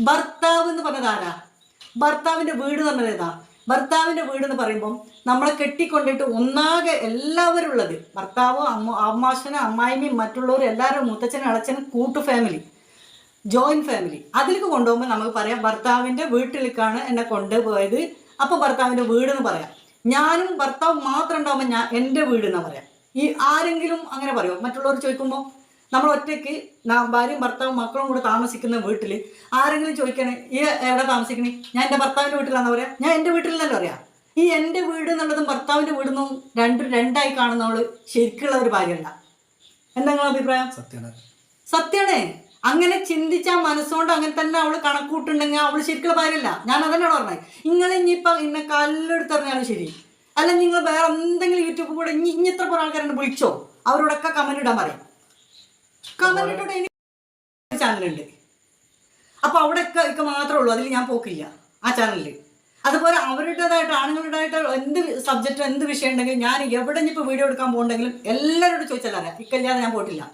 ഭർത്താവ് എന്ന് പറഞ്ഞത് ആരാ? ഭർത്താവിന്റെ വീട് എന്ന് പറഞ്ഞത് ഏതാ? ഭർത്താവിന്റെ വീട് എന്ന് പറയുമ്പോൾ നമ്മളെ കെട്ടിക്കൊണ്ടിട്ട് ഒന്നാകെ എല്ലാവരും ഉള്ളത് ഭർത്താവ് അമ്മ അമ്മാശനും അമ്മായിമ്മയും മറ്റുള്ളവരും എല്ലാവരും മുത്തച്ഛനും അളച്ചനും കൂട്ടു ഫാമിലി ജോയിന്റ് ഫാമിലി അതിലേക്ക് കൊണ്ടുപോകുമ്പോൾ നമുക്ക് പറയാം ഭർത്താവിന്റെ വീട്ടിലേക്കാണ് എന്നെ കൊണ്ടുപോയത്. അപ്പോൾ ഭർത്താവിന്റെ വീട് എന്ന് പറയാം. ഞാനും ഭർത്താവ് മാത്രം ഉണ്ടാകുമ്പോൾ ഞാൻ എന്റെ വീട് എന്ന് പറയാം. ഈ ആരെങ്കിലും അങ്ങനെ പറയുമോ മറ്റുള്ളവർ ചോദിക്കുമ്പോൾ നമ്മൾ ഒറ്റയ്ക്ക് ഭാര്യയും ഭർത്താവും മക്കളും കൂടെ താമസിക്കുന്ന വീട്ടിൽ ആരെങ്കിലും ചോദിക്കണേ ഈ എവിടെ താമസിക്കണേ? ഞാൻ എന്റെ ഭർത്താവിന്റെ വീട്ടിലാണെന്ന് പറയാം? ഞാൻ എന്റെ വീട്ടിലെന്നല്ല പറയാം. ഈ എന്റെ വീട് എന്നുള്ളതും ഭർത്താവിന്റെ വീട് എന്നും രണ്ടും രണ്ടായി കാണുന്നവൾ ശരിക്കുള്ള ഒരു ഭാര്യയല്ല. എന്താ നിങ്ങളുടെ അഭിപ്രായം? സത്യമാണ് സത്യാണ്. അങ്ങനെ ചിന്തിച്ച മനസ്സുകൊണ്ട് അങ്ങനെ തന്നെ അവൾ കണക്കൂട്ടുണ്ടെങ്കിൽ അവൾ ശരിക്കുള്ള ഭാര്യയല്ല. ഞാൻ അതന്നെയാണ് പറഞ്ഞത്. നിങ്ങൾ ഇനിയിപ്പൊ ഇന്നെ കല്ലെടുത്തെറിഞ്ഞാലും ശരി. അല്ല നിങ്ങൾ വേറെ എന്തെങ്കിലും യൂട്യൂബ് കൂടെ ഇനി ഇനി എത്ര കുറെ ആൾക്കാരെ വിളിച്ചോ? അവരോടൊക്കെ കമന്റ് ഇടാൻ പറയാം. ചാനലുണ്ട് അപ്പൊ അവിടെ ഒക്കെ മാത്രമേ ഉള്ളൂ അതിൽ ഞാൻ പോക്കില്ല ആ ചാനലിൽ അതുപോലെ അവരുടേതായിട്ട് ആണുങ്ങളുടേതായിട്ട് എന്ത് സബ്ജക്റ്റ് എന്ത് വിഷയം ഉണ്ടെങ്കിലും ഞാൻ എവിടെ ഇപ്പൊ വീഡിയോ എടുക്കാൻ പോകണ്ടെങ്കിലും എല്ലാവരോടും ചോദിച്ചാൽ അറിയാം. ഇക്കല്ലാതെ ഞാൻ പോയിട്ടില്ല.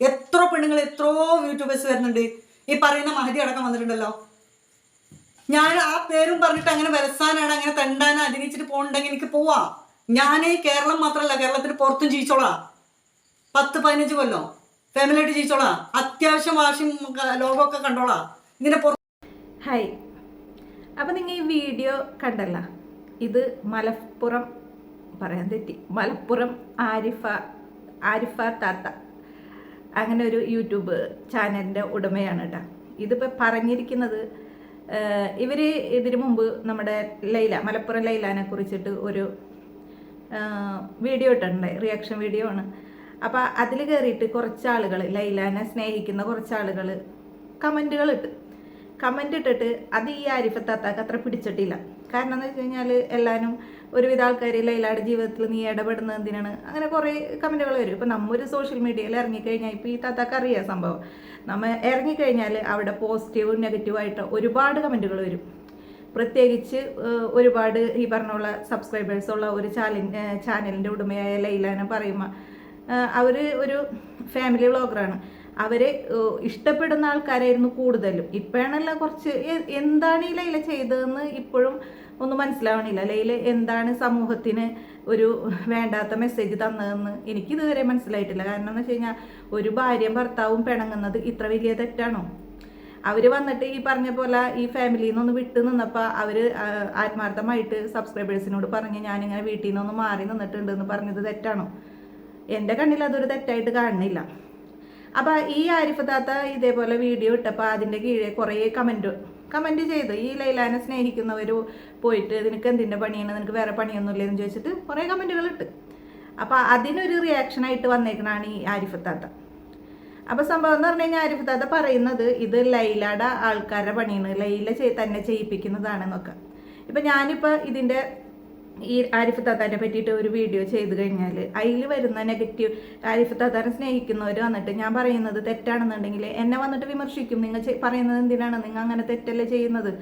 എത്ര പെണ്ണുങ്ങൾ എത്രയോ യൂട്യൂബേഴ്സ് വരുന്നുണ്ട്. ഈ പറയുന്ന മഹതി അടക്കം വന്നിട്ടുണ്ടല്ലോ. ഞാൻ ആ പേരും പറഞ്ഞിട്ട് അങ്ങനെ വരസാനാണ് അങ്ങനെ തെണ്ടാനാ അതിനിച്ചിട്ട് പോകണമെങ്കിൽ എനിക്ക് പോവാം. ഞാൻ കേരളം മാത്രമല്ല കേരളത്തിന് പുറത്തും ജീവിച്ചോളാം. പത്ത് പതിനഞ്ച് കൊല്ലോ. ഫാമിലി ആയിട്ട് ജീവിച്ചോളാം അത്യാവശ്യം വാഷിംഗ് ലോകമൊക്കെ കണ്ടോളാം. പുറത്ത് ഹായ് അപ്പം നിങ്ങൾ ഈ വീഡിയോ കണ്ടല്ല? ഇത് മലപ്പുറം പറയാൻ തെറ്റി. മലപ്പുറം ആരിഫ ആരിഫ താത്ത. അങ്ങനെ ഒരു യൂട്യൂബ് ചാനലിന്റെ ഉടമയാണ് കേട്ടോ ഇതിപ്പോൾ പറഞ്ഞിരിക്കുന്നത് ഇവർ ഇതിനു മുമ്പ് നമ്മുടെ ലൈല മലപ്പുറം ലൈലാനെ കുറിച്ചിട്ട് ഒരു വീഡിയോ ഇട്ടിട്ടുണ്ടായി റിയാക്ഷൻ വീഡിയോ ആണ്. അപ്പോൾ അതിൽ കയറിയിട്ട് കുറച്ച് ആളുകൾ ലൈലാനെ സ്നേഹിക്കുന്ന കുറച്ച് ആളുകൾ കമന്റുകൾ ഇട്ട്. കമന്റ് ഇട്ടിട്ട് അത് ഈ ആരിഫത്താത്താക്ക് അത്ര പിടിച്ചിട്ടില്ല. കാരണം എന്ന് വെച്ച് കഴിഞ്ഞാൽ എല്ലാവരും ഒരുവിധ ആൾക്കാർ ലൈലയുടെ ജീവിതത്തിൽ നീ ഇടപെടുന്നത് എന്തിനാണ്? അങ്ങനെ കുറേ കമന്റുകൾ വരും. ഇപ്പം നമ്മൊരു സോഷ്യൽ മീഡിയയിൽ ഇറങ്ങിക്കഴിഞ്ഞാൽ ഇപ്പോൾ ഈ താത്താക്ക് അറിയാം സംഭവം. നമ്മൾ ഇറങ്ങിക്കഴിഞ്ഞാൽ അവിടെ പോസിറ്റീവും നെഗറ്റീവായിട്ട് ഒരുപാട് കമന്റുകൾ വരും. പ്രത്യേകിച്ച് ഒരുപാട് ഈ പറഞ്ഞുള്ള സബ്സ്ക്രൈബേഴ്സുള്ള ഒരു ചാനൽ ചാനലിന്റെ ഉടമയായ ലൈലാനെ പറയുമ്പോൾ അവർ ഒരു ഫാമിലി വ്ളോഗറാണ് അവരെ ഇഷ്ടപ്പെടുന്ന ആൾക്കാരായിരുന്നു കൂടുതലും. ഇപ്പോഴാണല്ല കുറച്ച് എന്താണ് ഈ ലൈല ചെയ്തതെന്ന് ഇപ്പോഴും ഒന്നും മനസ്സിലാവണില്ല. ലൈല എന്താണ് സമൂഹത്തിന് ഒരു വേണ്ടാത്ത മെസ്സേജ് തന്നതെന്ന് എനിക്ക് ഇതുവരെ മനസ്സിലായിട്ടില്ല. കാരണം എന്ന് വെച്ച് കഴിഞ്ഞാൽ ഒരു ഭാര്യയും ഭർത്താവും പിണങ്ങുന്നത് ഇത്ര വലിയ തെറ്റാണോ? അവർ വന്നിട്ട് ഈ പറഞ്ഞ പോലെ ഈ ഫാമിലിയിൽ നിന്നൊന്ന് വിട്ട് നിന്നപ്പോൾ അവർ ആത്മാർത്ഥമായിട്ട് സബ്സ്ക്രൈബേഴ്സിനോട് പറഞ്ഞ് ഞാനിങ്ങനെ വീട്ടിൽ നിന്നൊന്ന് മാറി നിന്നിട്ടുണ്ടെന്ന് പറഞ്ഞത് തെറ്റാണോ? എന്റെ കണ്ണിൽ അതൊരു തെറ്റായിട്ട് കാണുന്നില്ല. അപ്പോൾ ഈ ആരിഫ് താത്ത ഇതേപോലെ വീഡിയോ ഇട്ടപ്പോൾ അതിന്റെ കീഴെ കുറേ കമന്റ് കമന്റ് ചെയ്തു. ഈ ലൈലാനെ സ്നേഹിക്കുന്നവർ പോയിട്ട് നിനക്ക് എന്തിന്റെ പണിയാണ്? നിനക്ക് വേറെ പണിയൊന്നും എന്ന് ചോദിച്ചിട്ട് കുറേ കമന്റുകൾ ഇട്ട്. അപ്പോൾ അതിനൊരു റിയാക്ഷനായിട്ട് വന്നേക്കണാണ് ഈ ആരിഫ് താത്ത. അപ്പോൾ സംഭവം എന്ന് പറഞ്ഞു കഴിഞ്ഞാൽ ആരിഫ് താത്ത പറയുന്നത് ഇത് ലൈലയുടെ ആൾക്കാരുടെ പണിയാണ്. ലൈല തന്നെ ചെയ്യിപ്പിക്കുന്നതാണെന്നൊക്കെ. ഇപ്പം ഞാനിപ്പോൾ ഇതിന്റെ ഈ ആരിഫ് താത്താനെ പറ്റിയിട്ട് ഒരു വീഡിയോ ചെയ്ത് കഴിഞ്ഞാൽ അതിൽ വരുന്ന നെഗറ്റീവ് ആരിഫ് താത്താനെ സ്നേഹിക്കുന്നവർ വന്നിട്ട് ഞാൻ പറയുന്നത് തെറ്റാണെന്നുണ്ടെങ്കിൽ എന്നെ വന്നിട്ട് വിമർശിക്കും. നിങ്ങൾ പറയുന്നത് എന്തിനാണ്? നിങ്ങൾ അങ്ങനെ തെറ്റല്ലേ ചെയ്യുന്നത്?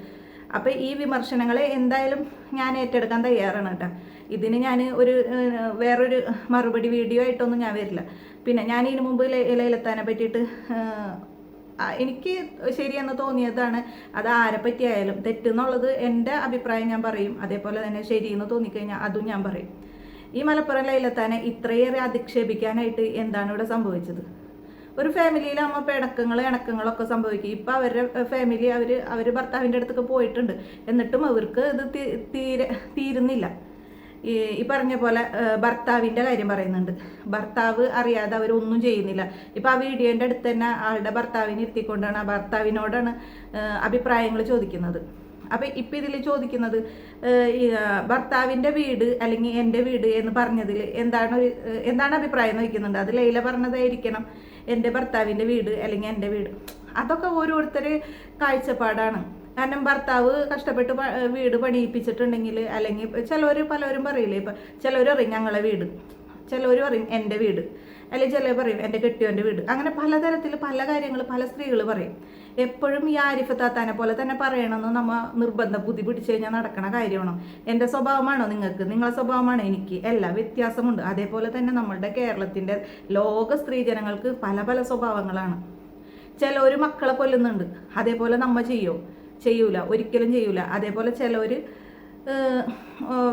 അപ്പോൾ ഈ വിമർശനങ്ങളെ എന്തായാലും ഞാൻ ഏറ്റെടുക്കാൻ തയ്യാറാണ് കേട്ടോ. ഇതിന് ഞാൻ ഒരു വേറൊരു മറുപടി വീഡിയോ ആയിട്ടൊന്നും ഞാൻ വരില്ല. പിന്നെ ഞാൻ ഇതിനു മുമ്പ് ലൈലത്താനെ പറ്റിയിട്ട് എനിക്ക് ശരിയെന്ന് തോന്നിയതാണ്. അത് ആരെ പറ്റിയായാലും തെറ്റെന്നുള്ളത് എന്റെ അഭിപ്രായം ഞാൻ പറയും. അതേപോലെ തന്നെ ശരിയെന്ന് തോന്നിക്കഴിഞ്ഞാൽ അതും ഞാൻ പറയും. ഈ മലപ്പുറം ലൈലത്താനെ ഇത്രയേറെ അധിക്ഷേപിക്കാനായിട്ട് എന്താണ് ഇവിടെ സംഭവിച്ചത്? ഒരു ഫാമിലിയിലാകുമ്പോൾ പിണക്കങ്ങൾ ഇണക്കങ്ങളൊക്കെ സംഭവിക്കും. ഇപ്പം അവരുടെ ഫാമിലി അവർ അവർ ഭർത്താവിന്റെ അടുത്തൊക്കെ പോയിട്ടുണ്ട്. എന്നിട്ടും അവർക്ക് ഇത് തീരെ തീരുന്നില്ല. ഈ പറഞ്ഞ പോലെ ഭർത്താവിന്റെ കാര്യം പറയുന്നുണ്ട്. ഭർത്താവ് അറിയാതെ അവരൊന്നും ചെയ്യുന്നില്ല. ഇപ്പം ആ വീഡിയോന്റെ അടുത്ത് തന്നെ ആളുടെ ഭർത്താവിനെ ഇരുത്തിക്കൊണ്ടാണ് ആ ഭർത്താവിനോടാണ് അഭിപ്രായങ്ങൾ ചോദിക്കുന്നത്. അപ്പം ഇപ്പം ഇതിൽ ചോദിക്കുന്നത് ഭർത്താവിന്റെ വീട് അല്ലെങ്കിൽ എന്റെ വീട് എന്ന് പറഞ്ഞതിൽ എന്താണ് എന്താണ് അഭിപ്രായം എന്ന് ചോദിക്കുന്നുണ്ട്. അത് ലൈല പറഞ്ഞതായിരിക്കണം എന്റെ ഭർത്താവിന്റെ വീട് അല്ലെങ്കിൽ എന്റെ വീട്. അതൊക്കെ ഓരോരുത്തർ കാഴ്ചപ്പാടാണ്. കാരണം ഭർത്താവ് കഷ്ടപ്പെട്ട് വീട് പണിയിപ്പിച്ചിട്ടുണ്ടെങ്കിൽ അല്ലെങ്കിൽ ചിലവർ പലരും പറയില്ലേ ഇപ്പം ചിലവർ പറയും ഞങ്ങളെ വീട്. ചിലവർ പറയും എന്റെ വീട്. അല്ലെങ്കിൽ ചിലർ പറയും എന്റെ കെട്ടിയോന്റെ വീട്. അങ്ങനെ പലതരത്തിൽ പല കാര്യങ്ങൾ പല സ്ത്രീകൾ പറയും. എപ്പോഴും ഈ ആരിഫ് താത്താനെ പോലെ തന്നെ പറയണമെന്ന് നമ്മൾ നിർബന്ധം ബുദ്ധി പിടിച്ചു കഴിഞ്ഞാൽ നടക്കണ കാര്യമാണോ? എന്റെ സ്വഭാവമാണോ നിങ്ങൾക്ക്? നിങ്ങളെ സ്വഭാവമാണോ എനിക്ക്? എല്ലാ വ്യത്യാസമുണ്ട്. അതേപോലെ തന്നെ നമ്മളുടെ കേരളത്തിന്റെ ലോക സ്ത്രീജനങ്ങൾക്ക് പല പല സ്വഭാവങ്ങളാണ്. ചിലവർ മക്കളെ കൊല്ലുന്നുണ്ട്. അതേപോലെ നമ്മ ചെയ്യോ? ചെയ്യൂല ഒരിക്കലും ചെയ്യൂല. അതേപോലെ ചിലവർ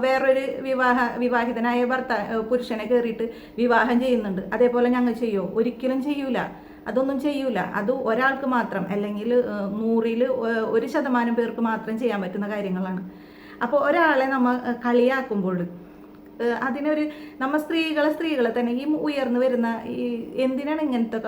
വേറൊരു വിവാഹ വിവാഹിതനായ ഭർത്താ പുരുഷനെ കയറിയിട്ട് വിവാഹം ചെയ്യുന്നുണ്ട്. അതേപോലെ ഞങ്ങൾ ചെയ്യുമോ ഒരിക്കലും ചെയ്യൂല. അതൊന്നും ചെയ്യൂല. അത് ഒരാൾക്ക് മാത്രം അല്ലെങ്കിൽ നൂറിൽ ഒരു ശതമാനം പേർക്ക് മാത്രം ചെയ്യാൻ പറ്റുന്ന കാര്യങ്ങളാണ്. അപ്പോൾ ഒരാളെ നമ്മൾ കളിയാക്കുമ്പോൾ അതിനൊരു നമ്മ സ്ത്രീകളെ സ്ത്രീകളെ തന്നെ ഈ ഉയർന്നു വരുന്ന ഈ എന്തിനാണ് ഇങ്ങനത്തെ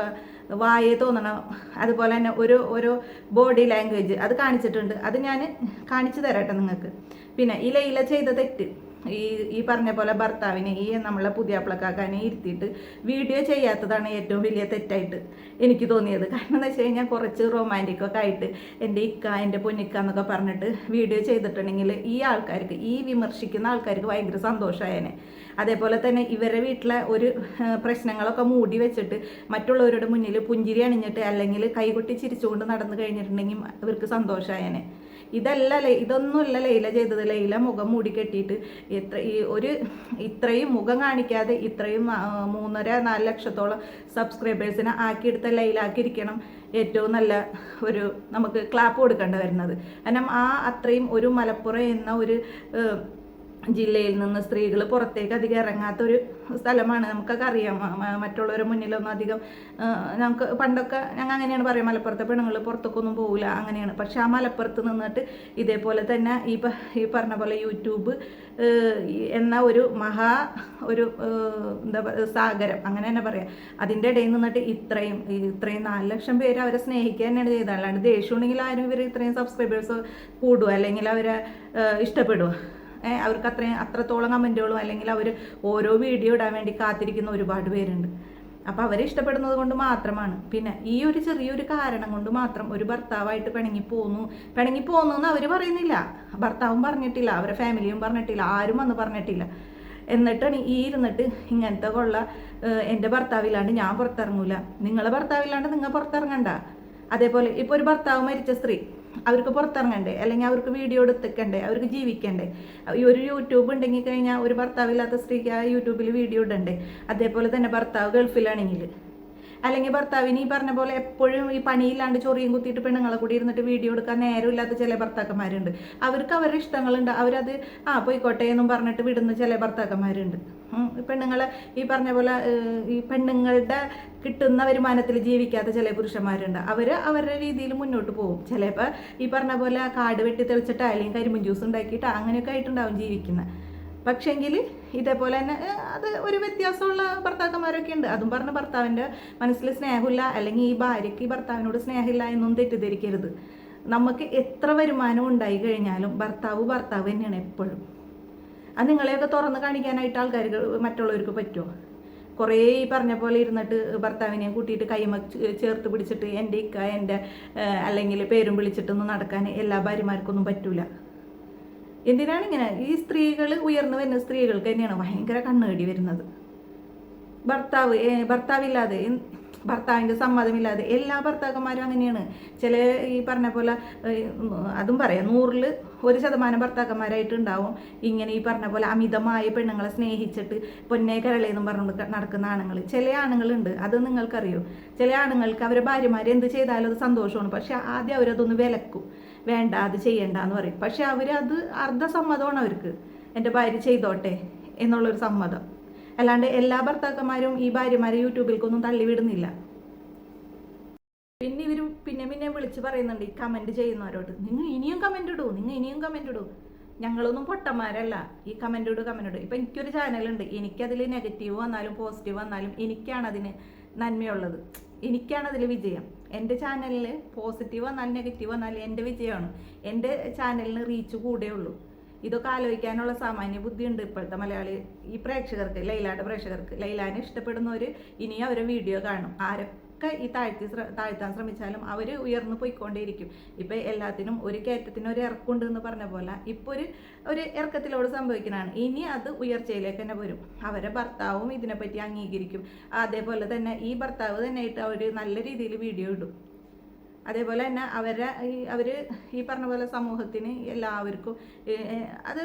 വായേ തോന്നണം. അതുപോലെ തന്നെ ഒരു ഒരു ബോഡി ലാംഗ്വേജ് അത് കാണിച്ചിട്ടുണ്ട്. അത് ഞാൻ കാണിച്ചു തരാട്ടെ നിങ്ങൾക്ക്. പിന്നെ ഇല ഇല ചെയ്ത തെറ്റ്. ഈ ഈ പറഞ്ഞ പോലെ ഭർത്താവിനെ ഈ നമ്മളെ പുതിയാപ്പിളക്കാക്കാനെ ഇരുത്തിയിട്ട് വീഡിയോ ചെയ്യാത്തതാണ് ഏറ്റവും വലിയ തെറ്റായിട്ട് എനിക്ക് തോന്നിയത്. കാരണം എന്താ വെച്ച് കഴിഞ്ഞാൽ കുറച്ച് റൊമാന്റിക് ഒക്കെ ആയിട്ട് എന്റെ ഇക്ക എന്റെ പൊന്നിക്ക എന്നൊക്കെ പറഞ്ഞിട്ട് വീഡിയോ ചെയ്തിട്ടുണ്ടെങ്കിൽ ഈ ആൾക്കാർക്ക് ഈ വിമർശിക്കുന്ന ആൾക്കാർക്ക് ഭയങ്കര സന്തോഷമായേനെ അതേപോലെ തന്നെ ഇവരുടെ വീട്ടിലെ ഒരു പ്രശ്നങ്ങളൊക്കെ മൂടി വെച്ചിട്ട് മറ്റുള്ളവരുടെ മുന്നിൽ പുഞ്ചിരി അണിഞ്ഞിട്ട് അല്ലെങ്കിൽ കൈകൊട്ടി ചിരിച്ചുകൊണ്ട് നടന്നു കഴിഞ്ഞിട്ടുണ്ടെങ്കിൽ ഇവർക്ക് സന്തോഷമായേനെ ഇതല്ല ഇതൊന്നുമല്ല ലൈല ചെയ്തത്. ലൈല മുഖം മൂടി കെട്ടിയിട്ട് ഇത്ര ഈ ഒരു ഇത്രയും മുഖം കാണിക്കാതെ ഇത്രയും മൂന്നര നാല് ലക്ഷത്തോളം സബ്സ്ക്രൈബേഴ്സിനെ ആക്കിയെടുത്ത ലൈലാക്കിയിരിക്കണം ഏറ്റവും നല്ല ഒരു നമുക്ക് ക്ലാപ്പ് കൊടുക്കേണ്ടി വരുന്നത്. കാരണം ആ അത്രയും ഒരു മലപ്പുറം എന്ന ഒരു ജില്ലയിൽ നിന്ന് സ്ത്രീകൾ പുറത്തേക്ക് അധികം ഇറങ്ങാത്തൊരു സ്ഥലമാണ്. നമുക്കൊക്കെ അറിയാം. മ- മ- മറ്റുള്ളവരുടെ മുന്നിലൊന്നും അധികം നമുക്ക് പണ്ടൊക്കെ ഞങ്ങൾ അങ്ങനെയാണ് പറയുക മലപ്പുറത്തെ പെണ്ണുങ്ങൾ പുറത്തേക്കൊന്നും പോകില്ല അങ്ങനെയാണ്. പക്ഷെ ആ മലപ്പുറത്ത് നിന്നിട്ട് ഇതേപോലെ തന്നെ ഈ ഈ പറഞ്ഞ പോലെ യൂട്യൂബ് എന്ന ഒരു മഹാ ഒരു എന്താ സാഗരം. അങ്ങനെ തന്നെ പറയാം. അതിന്റെ ഇടയിൽ നിന്നിട്ട് ഇത്രയും ഇത്രയും നാല് ലക്ഷം പേര് അവരെ സ്നേഹിക്കുക തന്നെയാണ് ചെയ്തത്. അല്ലാണ്ട് ദേഷ്യം ഉണ്ടെങ്കിൽ ആരും ഇവർ ഇത്രയും സബ്സ്ക്രൈബേഴ്സ് കൂടുക അല്ലെങ്കിൽ അവരെ ഇഷ്ടപ്പെടുക. അവർക്ക് അത്രയും അത്രത്തോളം കമന്റുകളും അല്ലെങ്കിൽ അവർ ഓരോ വീഡിയോ ഇടാൻ വേണ്ടി കാത്തിരിക്കുന്ന ഒരുപാട് പേരുണ്ട്. അപ്പോൾ അവരെ ഇഷ്ടപ്പെടുന്നത് കൊണ്ട് മാത്രമാണ്. പിന്നെ ഈ ഒരു ചെറിയൊരു കാരണം കൊണ്ട് മാത്രം ഒരു ഭർത്താവായിട്ട് പിണങ്ങി പോന്നു. പിണങ്ങി പോന്നു എന്ന് അവർ പറയുന്നില്ല. ഭർത്താവും പറഞ്ഞിട്ടില്ല. അവരെ ഫാമിലിയും പറഞ്ഞിട്ടില്ല. ആരും വന്ന് പറഞ്ഞിട്ടില്ല. എന്നിട്ടാണ് ഈ ഇരുന്നിട്ട് ഇങ്ങനത്തെ കൊള്ള എന്റെ ഭർത്താവില്ലാണ്ട് ഞാൻ പുറത്തിറങ്ങൂല. നിങ്ങളെ ഭർത്താവില്ലാണ്ട് നിങ്ങൾ പുറത്തിറങ്ങണ്ട. അതേപോലെ ഇപ്പോൾ ഒരു ഭർത്താവ് മരിച്ച സ്ത്രീ. അവർക്ക് പുറത്തിറങ്ങണ്ടേ? അല്ലെങ്കിൽ അവർക്ക് വീഡിയോ എടുത്തിക്കണ്ടേ? അവർക്ക് ജീവിക്കണ്ടേ? ഈ ഒരു യൂട്യൂബ് ഉണ്ടെങ്കിൽ കഴിഞ്ഞാൽ ഒരു ഭർത്താവില്ലാത്ത സ്ത്രീക്ക് ആ യൂട്യൂബിൽ വീഡിയോ ഇടണ്ടേ? അതേപോലെ തന്നെ ഭർത്താവ് ഗൾഫിലാണെങ്കിൽ. അല്ലെങ്കിൽ ഭർത്താവിന് ഈ പറഞ്ഞ പോലെ എപ്പോഴും ഈ പണിയില്ലാണ്ട് ചൊറിയും കുത്തിയിട്ട് പെണ്ണുങ്ങളെ കൂടി ഇരുന്നിട്ട് വീഡിയോ എടുക്കാൻ നേരമില്ലാത്ത ചില ഭർത്താക്കന്മാരുണ്ട്. അവർക്ക് അവരുടെ ഇഷ്ടങ്ങളുണ്ട്. അവരത് ആ പോയിക്കോട്ടെ എന്നും പറഞ്ഞിട്ട് വിടുന്ന ചില ഭർത്താക്കന്മാരുണ്ട്. പെണ്ണുങ്ങളെ ഈ പറഞ്ഞ പോലെ ഈ പെണ്ണുങ്ങളുടെ കിട്ടുന്ന വരുമാനത്തിൽ ജീവിക്കാത്ത ചില പുരുഷന്മാരുണ്ട്. അവർ അവരുടെ രീതിയിൽ മുന്നോട്ട് പോകും. ചിലപ്പോൾ ഈ പറഞ്ഞ പോലെ കാട് വെട്ടി തെളിച്ചിട്ട് അല്ലെങ്കിൽ കരിമ്പൻ ജ്യൂസ് ഉണ്ടാക്കിയിട്ട് അങ്ങനെയൊക്കെ ആയിട്ടുണ്ടാവും ജീവിക്കുന്നത് പക്ഷെങ്കിൽ ഇതേപോലെ തന്നെ അത് ഒരു വ്യത്യാസമുള്ള ഭർത്താക്കന്മാരൊക്കെ ഉണ്ട്. അതും പറഞ്ഞ ഭർത്താവിന്റെ മനസ്സിൽ സ്നേഹമില്ല അല്ലെങ്കിൽ ഈ ഭാര്യയ്ക്ക് ഈ ഭർത്താവിനോട് സ്നേഹമില്ല എന്നും തെറ്റിദ്ധരിക്കരുത്. നമുക്ക് എത്ര വരുമാനം ഉണ്ടായി കഴിഞ്ഞാലും ഭർത്താവ് ഭർത്താവ് തന്നെയാണ് എപ്പോഴും. അത് നിങ്ങളെയൊക്കെ തുറന്ന് കാണിക്കാനായിട്ട് ആൾക്കാർക്ക് മറ്റുള്ളവർക്ക് പറ്റുമോ? കുറേ ഈ പറഞ്ഞ പോലെ ഇരുന്നിട്ട് ഭർത്താവിനെയും കൂട്ടിയിട്ട് കൈമ ചേർത്ത് പിടിച്ചിട്ട് എന്റെ ഇക്ക എന്റെ അല്ലെങ്കിൽ പേരും വിളിച്ചിട്ടൊന്നും നടക്കാൻ എല്ലാ ഭാര്യമാർക്കൊന്നും പറ്റൂല. എന്തിനാണ് ഇങ്ങനെ? ഈ സ്ത്രീകൾ ഉയർന്നു വരുന്ന സ്ത്രീകൾക്ക് തന്നെയാണ് ഭയങ്കര കണ്ണുകടി വരുന്നത്. ഭർത്താവ് ഭർത്താവില്ലാതെ ഭർത്താവിന്റെ സമ്മതമില്ലാതെ എല്ലാ ഭർത്താക്കന്മാരും അങ്ങനെയാണ്. ചില ഈ പറഞ്ഞ പോലെ അതും പറയാം നൂറിൽ ഒരു ശതമാനം ഭർത്താക്കന്മാരായിട്ടുണ്ടാവും. ഇങ്ങനെ ഈ പറഞ്ഞ പോലെ അമിതമായ പെണ്ണുങ്ങളെ സ്നേഹിച്ചിട്ട് പൊന്നേ കരളേന്നും പറഞ്ഞുകൊണ്ട് നടക്കുന്ന ആണുങ്ങൾ ചില ആണുങ്ങളുണ്ട് അത് നിങ്ങൾക്കറിയോ? ചില ആണുങ്ങൾക്ക് അവരെ ഭാര്യമാർ എന്ത് ചെയ്താലും അത് സന്തോഷമാണ്. പക്ഷെ ആദ്യം അവരതൊന്ന് വിലക്കും. വേണ്ട അത് ചെയ്യണ്ട എന്ന് പറയും. പക്ഷെ അവരത് അർദ്ധസമ്മതമാണ് അവർക്ക്. എന്റെ ഭാര്യ ചെയ്തോട്ടെ എന്നുള്ളൊരു സമ്മതം. അല്ലാണ്ട് എല്ലാ ഭർത്താക്കന്മാരും ഈ ഭാര്യമാരെ യൂട്യൂബിലേക്കൊന്നും തള്ളിവിടുന്നില്ല. പിന്നെ ഇവർ പിന്നെ പിന്നെ വിളിച്ച് പറയുന്നുണ്ട് ഈ കമന്റ് ചെയ്യുന്നവരോട്. നിങ്ങൾ ഇനിയും കമന്റ് ഇടൂ നിങ്ങൾ ഇനിയും കമന്റ് ഇടൂ. ഞങ്ങളൊന്നും പൊട്ടന്മാരല്ല. ഈ കമന്റ് ഇടൂ കമന്റ് ഇടൂ. ഇപ്പം എനിക്കൊരു ചാനലുണ്ട്. എനിക്കതിൽ നെഗറ്റീവ് വന്നാലും പോസിറ്റീവ് വന്നാലും എനിക്കാണ് അതിന് നന്മയുള്ളത്. എനിക്കാണ് അതിൽ വിജയം. എന്റെ ചാനലിൽ പോസിറ്റീവ് വന്നാൽ നെഗറ്റീവ് വന്നാൽ എന്റെ വിജയമാണ്. എന്റെ ചാനലിന് റീച്ച് കൂടേ ഉള്ളൂ. ഇതൊക്കെ ആലോചിക്കാനുള്ള സാമാന്യ ബുദ്ധിയുണ്ട് ഇപ്പോഴത്തെ മലയാളി ഈ പ്രേക്ഷകർക്ക് ലൈലായുടെ പ്രേക്ഷകർക്ക്. ലൈലാനെ ഇഷ്ടപ്പെടുന്നവർ ഇനി അവരെ വീഡിയോ കാണും. ആരൊക്കെ ഈ താഴ്ത്തി താഴ്ത്താൻ ശ്രമിച്ചാലും അവർ ഉയർന്നു പോയിക്കൊണ്ടേയിരിക്കും. ഇപ്പൊ എല്ലാത്തിനും ഒരു കയറ്റത്തിന് ഒരു ഇറക്കുണ്ട് എന്ന് പറഞ്ഞ പോലെ ഇപ്പോൾ ഒരു ഒരു ഇറക്കത്തിലോട് സംഭവിക്കുന്നതാണ്. ഇനി അത് ഉയർച്ചയിലേക്ക് തന്നെ വരും. അവരെ ഭർത്താവും ഇതിനെപ്പറ്റി അംഗീകരിക്കും. അതേപോലെ തന്നെ ഈ ഭർത്താവ് തന്നെ ആയിട്ട് അവർ നല്ല രീതിയിൽ വീഡിയോ ഇടും. അതേപോലെ തന്നെ അവരെ അവർ ഈ പറഞ്ഞ പോലെ സമൂഹത്തിന് എല്ലാവർക്കും അത്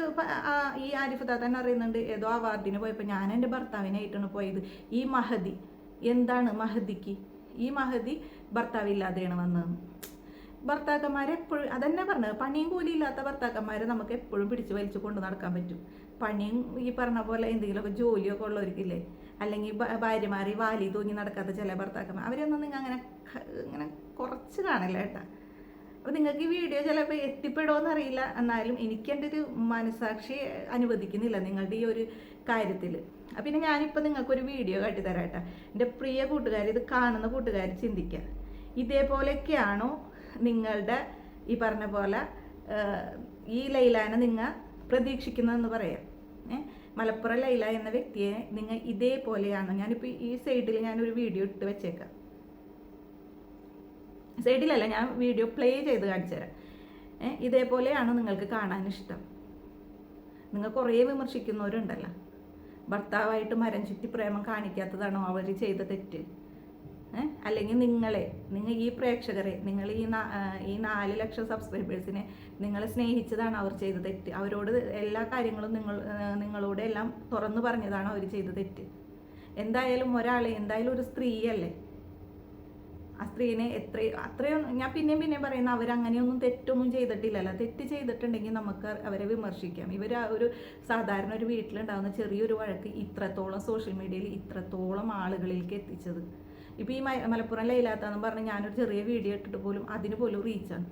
ഈ ആരിഫ് തന്നെ അറിയുന്നുണ്ട്. ഏതോ അവാർഡിന് പോയപ്പോൾ ഞാൻ എന്റെ ഭർത്താവിനായിട്ടാണ് പോയത്. ഈ മഹതി എന്താണ് മഹദിക്ക് ഈ മഹതി ഭർത്താവില്ലാതെയാണ് വന്നത് ഭർത്താക്കന്മാർ എപ്പോഴും അതന്നെ പറഞ്ഞത് പണിയും കൂലിയില്ലാത്ത ഇല്ലാത്ത ഭർത്താക്കന്മാർ നമുക്ക് എപ്പോഴും പിടിച്ച് വലിച്ചു കൊണ്ട് നടക്കാൻ പറ്റും. പണിയും ഈ പറഞ്ഞ പോലെ എന്തെങ്കിലുമൊക്കെ ജോലിയൊക്കെ ഉള്ളവർക്കില്ലേ? അല്ലെങ്കിൽ ഭാര്യമാർ ഈ വാലി തൂങ്ങി നടക്കാത്ത ചില ഭർത്താക്കന്മാർ അവരൊന്നും നിങ്ങൾ അങ്ങനെ ഇങ്ങനെ കുറച്ച് കാണില്ല കേട്ടാ. അപ്പോൾ നിങ്ങൾക്ക് ഈ വീഡിയോ ചിലപ്പോൾ എത്തിപ്പെടുമോ എന്നറിയില്ല എന്നാലും എനിക്ക് എന്റെ ഒരു മനസാക്ഷി അനുവദിക്കുന്നില്ല. നിങ്ങളുടെ ഈ ഒരു കാര്യത്തിൽ പിന്നെ ഞാനിപ്പോൾ നിങ്ങൾക്കൊരു വീഡിയോ കാട്ടിത്തരാം കേട്ടോ എന്റെ പ്രിയ കൂട്ടുകാർ ഇത് കാണുന്ന കൂട്ടുകാർ ചിന്തിക്കുക ഇതേപോലെയൊക്കെയാണോ നിങ്ങളുടെ ഈ പറഞ്ഞ പോലെ ഈ ലൈലാനെ നിങ്ങൾ പ്രതീക്ഷിക്കുന്നതെന്ന് പറയാം. ഏ? മലപ്പുറം ലൈല എന്ന വ്യക്തിയെ നിങ്ങൾ ഇതേപോലെയാണോ? ഞാനിപ്പോൾ ഈ സൈഡിൽ ഞാനൊരു വീഡിയോ ഇട്ട് വെച്ചേക്കാം. സൈഡിലല്ല ഞാൻ വീഡിയോ പ്ലേ ചെയ്ത് കാണിച്ചു തരാം. ഇതേപോലെയാണോ നിങ്ങൾക്ക് കാണാൻ ഇഷ്ടം നിങ്ങൾ കുറേ വിമർശിക്കുന്നവരുണ്ടല്ലോ. ഭർത്താവായിട്ട് മരം ചുറ്റി പ്രേമം കാണിക്കാത്തതാണോ അവർ ചെയ്ത തെറ്റ്? അല്ലെങ്കിൽ നിങ്ങളെ നിങ്ങൾ ഈ പ്രേക്ഷകരെ നിങ്ങൾ ഈ ഈ നാല് ലക്ഷം സബ്സ്ക്രൈബേഴ്സിനെ നിങ്ങളെ സ്നേഹിച്ചതാണ് അവർ ചെയ്ത തെറ്റ്. അവരോട് എല്ലാ കാര്യങ്ങളും നിങ്ങൾ നിങ്ങളോട് എല്ലാം തുറന്നു പറഞ്ഞതാണ് അവർ ചെയ്ത തെറ്റ്. എന്തായാലും ഒരാളെ എന്തായാലും ഒരു സ്ത്രീയല്ലേ? ആ സ്ത്രീനെ എത്ര അത്രയും ഞാൻ പിന്നെയും പിന്നെയും പറയുന്ന അവരങ്ങനെയൊന്നും തെറ്റൊന്നും ചെയ്തിട്ടില്ലല്ലോ. തെറ്റ് ചെയ്തിട്ടുണ്ടെങ്കിൽ നമുക്ക് അവരെ വിമർശിക്കാം. ഇവർ ഒരു സാധാരണ ഒരു വീട്ടിലുണ്ടാകുന്ന ചെറിയൊരു വഴക്ക് ഇത്രത്തോളം സോഷ്യൽ മീഡിയയിൽ ഇത്രത്തോളം ആളുകളിലേക്ക് എത്തിച്ചത്. ഇപ്പോൾ ഈ മലപ്പുറം ലൈലാത്താന്ന് പറഞ്ഞ് ഞാനൊരു ചെറിയ വീഡിയോ ഇട്ടിട്ട് പോലും അതിന് പോലും റീച്ചാണ്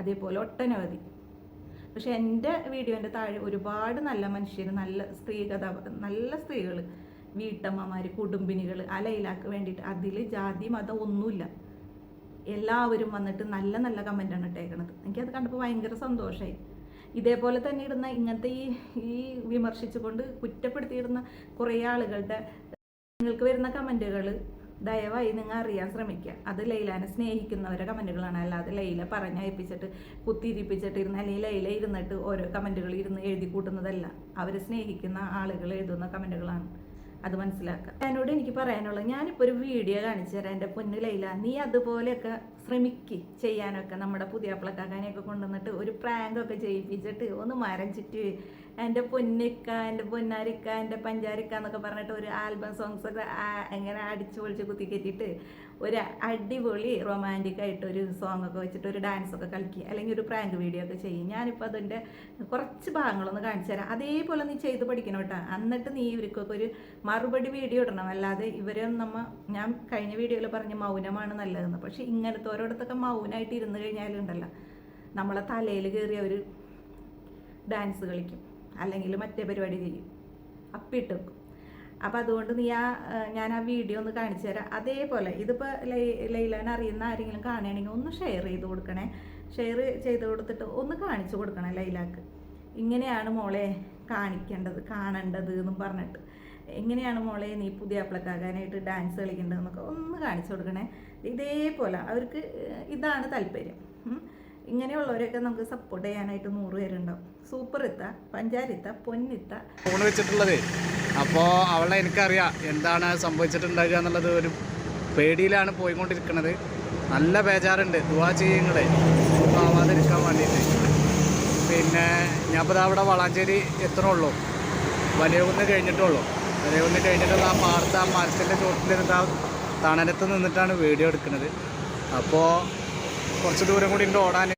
അതേപോലെ ഒട്ടനവധി. പക്ഷെ എന്റെ വീഡിയോന്റെ താഴെ ഒരുപാട് നല്ല മനുഷ്യർ നല്ല സ്ത്രീ കഥ നല്ല സ്ത്രീകൾ വീട്ടമ്മമാർ കുടുംബിനികൾ ആ ലൈലാക്ക് വേണ്ടിയിട്ട് അതിൽ ജാതി മതം ഒന്നുമില്ല. എല്ലാവരും വന്നിട്ട് നല്ല നല്ല കമന്റാണ് ഇട്ടേക്കണത്. എനിക്കത് കണ്ടപ്പോൾ ഭയങ്കര സന്തോഷമായി ഇതേപോലെ തന്നെ ഇടുന്ന ഇങ്ങനത്തെ ഈ ഈ വിമർശിച്ചുകൊണ്ട് കുറ്റപ്പെടുത്തിയിടുന്ന കുറേ ആളുകളുടെ നിങ്ങൾക്ക് വരുന്ന കമന്റുകൾ ദയവായി നിങ്ങൾ അറിയാൻ ശ്രമിക്കുക. അത് ലൈലാനെ സ്നേഹിക്കുന്നവരെ കമന്റുകളാണ് അല്ലാതെ ലൈല പറഞ്ഞയപ്പിച്ചിട്ട് കുത്തിയിരിപ്പിച്ചിട്ട് ഇരുന്ന് അല്ലെങ്കിൽ ലൈല ഇരുന്നിട്ട് ഓരോ കമന്റുകൾ ഇരുന്ന് എഴുതി കൂട്ടുന്നതല്ല. അവരെ സ്നേഹിക്കുന്ന ആളുകൾ എഴുതുന്ന കമന്റുകളാണ് അത് മനസ്സിലാക്കുക. എന്നോട് എനിക്ക് പറയാനുള്ളത് ഞാനിപ്പോൾ ഒരു വീഡിയോ കാണിച്ചു തരാം എന്റെ പൊന്നു ലൈല നീ അതുപോലെയൊക്കെ ശ്രമിക്ക് ചെയ്യാനൊക്കെ നമ്മുടെ പുതിയ അപ്പളക്കാക്കാനെയൊക്കെ കൊണ്ടുവന്നിട്ട് ഒരു പ്രാങ്കൊക്കെ ചെയ്യിപ്പിച്ചിട്ട് ഒന്ന് മരം എന്റെ പൊന്നിക്ക എന്റെ പൊന്നാരിക്ക എന്റെ പഞ്ചാരിക്ക എന്നൊക്കെ പറഞ്ഞിട്ട് ഒരു ആൽബം സോങ്സ് ഒക്കെ എങ്ങനെ അടിച്ചു പൊളിച്ച് കുത്തി കയറ്റിയിട്ട് ഒരു അടിപൊളി റൊമാന്റിക് ആയിട്ട് ഒരു സോങ് ഒക്കെ വെച്ചിട്ട് ഒരു ഡാൻസ് ഒക്കെ കളിക്കുക അല്ലെങ്കിൽ ഒരു പ്രാങ്ക് വീഡിയോ ഒക്കെ ചെയ്യും. ഞാനിപ്പോൾ അതിന്റെ കുറച്ച് ഭാഗങ്ങളൊന്ന് കാണിച്ചു തരാം. അതേപോലെ നീ ചെയ്ത് പഠിക്കണം കേട്ടോ. എന്നിട്ട് നീ ഇവർക്കൊക്കെ ഒരു മറുപടി വീഡിയോ ഇടണം. അല്ലാതെ ഇവരെ നമ്മ ഞാൻ കഴിഞ്ഞ വീഡിയോയിൽ പറഞ്ഞ മൗനമാണ് നല്ലതെന്ന്. പക്ഷേ ഇങ്ങനത്തെ ഓരോടത്തൊക്കെ മൗനായിട്ട് ഇരുന്ന് കഴിഞ്ഞാലുണ്ടല്ലോ. നമ്മളെ തലയിൽ കയറി അവർ ഡാൻസ് കളിക്കും. അല്ലെങ്കിൽ മറ്റേ പരിപാടി ചെയ്യും. അപ്പിട്ട് വെക്കും. അപ്പോൾ അതുകൊണ്ട് നീ ആ ഞാൻ ആ വീഡിയോ ഒന്ന് കാണിച്ചു തരാം. അതേപോലെ ഇതിപ്പോൾ ലൈലാൻ അറിയുന്ന ആരെങ്കിലും കാണുകയാണെങ്കിൽ ഒന്ന് ഷെയർ ചെയ്ത് കൊടുക്കണേ. ഷെയർ ചെയ്ത് കൊടുത്തിട്ട് ഒന്ന് കാണിച്ചു കൊടുക്കണേ ലൈലാക്ക്. ഇങ്ങനെയാണ് മോളെ കാണിക്കേണ്ടത് കാണേണ്ടത് എന്നും പറഞ്ഞിട്ട്. എങ്ങനെയാണ് മോളെ നീ പുതിയ അപ്പളക്കാകാനായിട്ട് ഡാൻസ് കളിക്കേണ്ടതെന്നൊക്കെ ഒന്ന് കാണിച്ചു കൊടുക്കണേ. ഇതേപോലെ അവർക്ക് ഇതാണ് താല്പര്യം. ഇങ്ങനെയുള്ളവരൊക്കെ നമുക്ക് സപ്പോർട്ട് ചെയ്യാനായിട്ട് നൂറ് പേരുണ്ടാവും. സൂപ്പർ ഇത്ത പഞ്ചാരിത്ത പൊന്നിത്ത ഫോൺ വെച്ചിട്ടുള്ളത്. അപ്പോൾ അവളെ എനിക്കറിയാം എന്താണ് സംഭവിച്ചിട്ടുണ്ടാകുക എന്നുള്ളത് ഒരു പേടിയിലാണ് പോയിക്കൊണ്ടിരിക്കുന്നത് നല്ല ബേജാറുണ്ട്. ദുവാ ചെയ്യുങ്ങളെ. ആവാതിരിക്കാൻ വേണ്ടിയിട്ട് പിന്നെ ഞാൻ ഇപ്പോൾ അവിടെ വളാഞ്ചേരി എത്തണുള്ളൂ. വലിയ കുന്ന് കഴിഞ്ഞിട്ടുള്ളൂ. കുന്ന് കഴിഞ്ഞിട്ടുള്ള ആ പാടത്ത് ആ മരത്തിന്റെ ചോട്ടിലിരുന്ന് ആ തണലത്ത് നിന്നിട്ടാണ് വീഡിയോ എടുക്കുന്നത്. അപ്പോൾ കുറച്ച് ദൂരം കൂടി ഉണ്ട് ഓടാൻ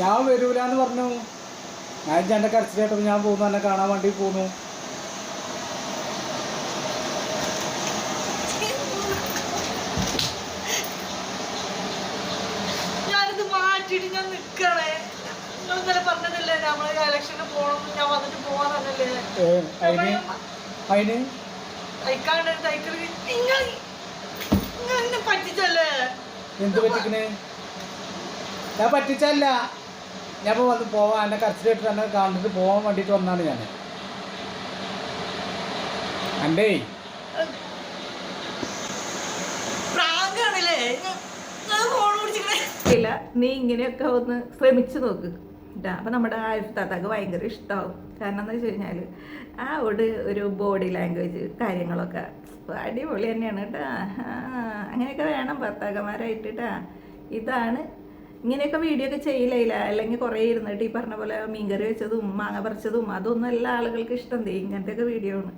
ഞാൻ വരൂലെന്ന് പറഞ്ഞു. ഞാൻ എന്റെ കരച്ചിലായിട്ടപ്പോൾ ഞാൻ പോകുന്നു. എന്നെ കാണാൻ വേണ്ടി പോന്നു നിക്കണേ നിങ്ങൾ ഇന്നലെ പറഞ്ഞതല്ലേ നമ്മളെ ഇലക്ഷന് പോകണം ഞാൻ വന്നിട്ട് പോവാന്നല്ലേ അതിന് അതിന് തയ്ക്കാണ്ട് തയ്ക്കൽ നിങ്ങൾ നിങ്ങൾ എന്നെ പറ്റിച്ചല്ലേ എന്ത് പറ്റിക്കണേ? ഞാൻ പറ്റിച്ചല്ല ഞാൻ ഇപ്പോൾ വന്ന് പോവാൻ എന്നെ കച്ചിട്ട് എന്നെ കണ്ടിട്ട് പോകാൻ വേണ്ടിയിട്ട് വന്നാണ് ഞാൻ അണ്ടേ പ്രാങ്കാണല്ലേ ഇല്ല നീ ഇങ്ങനെയൊക്കെ ഒന്ന് ശ്രമിച്ചു നോക്ക്. ട്ടാ. അപ്പൊ നമ്മുടെ ആരിഫ് താത്താക്ക് ഭയങ്കര ഇഷ്ടമാവും കാരണം എന്താ വെച്ച് കഴിഞ്ഞാൽ ആ ഒരു ഒരു ബോഡി ലാംഗ്വേജ് കാര്യങ്ങളൊക്കെ അടിപൊളി തന്നെയാണ് കേട്ടാ അങ്ങനെയൊക്കെ വേണം ഭർത്താക്കന്മാരായിട്ട് ട്ടാ. ഇതാണ്. ഇങ്ങനെയൊക്കെ വീഡിയോ ഒക്കെ ചെയ്യില്ല അല്ലെങ്കിൽ കുറേ ഇരുന്നിട്ട് ഈ പറഞ്ഞ പോലെ മീൻകറി വെച്ചതും മാങ്ങ പറിച്ചതും അതൊന്നും എല്ലാ ആളുകൾക്ക് ഇഷ്ടം ഇങ്ങനത്തെയൊക്കെ വീഡിയോ ആണ്.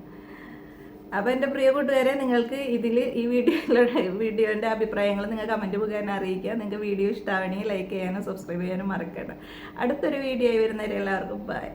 അപ്പോൾ എന്റെ പ്രിയ കൂട്ടുകാരെ നിങ്ങൾക്ക് ഇതിൽ ഈ വീഡിയോയിലൂടെ വീഡിയോന്റെ അഭിപ്രായങ്ങൾ നിങ്ങൾ കമന്റ് മുഖേന അറിയിക്കുക. നിങ്ങൾക്ക് വീഡിയോ ഇഷ്ടമാവണമെങ്കിൽ ലൈക്ക് ചെയ്യാനും സബ്സ്ക്രൈബ് ചെയ്യാനും മറക്കണ്ട. അടുത്തൊരു വീഡിയോ ആയി വരുന്നവരെ എല്ലാവർക്കും ബൈ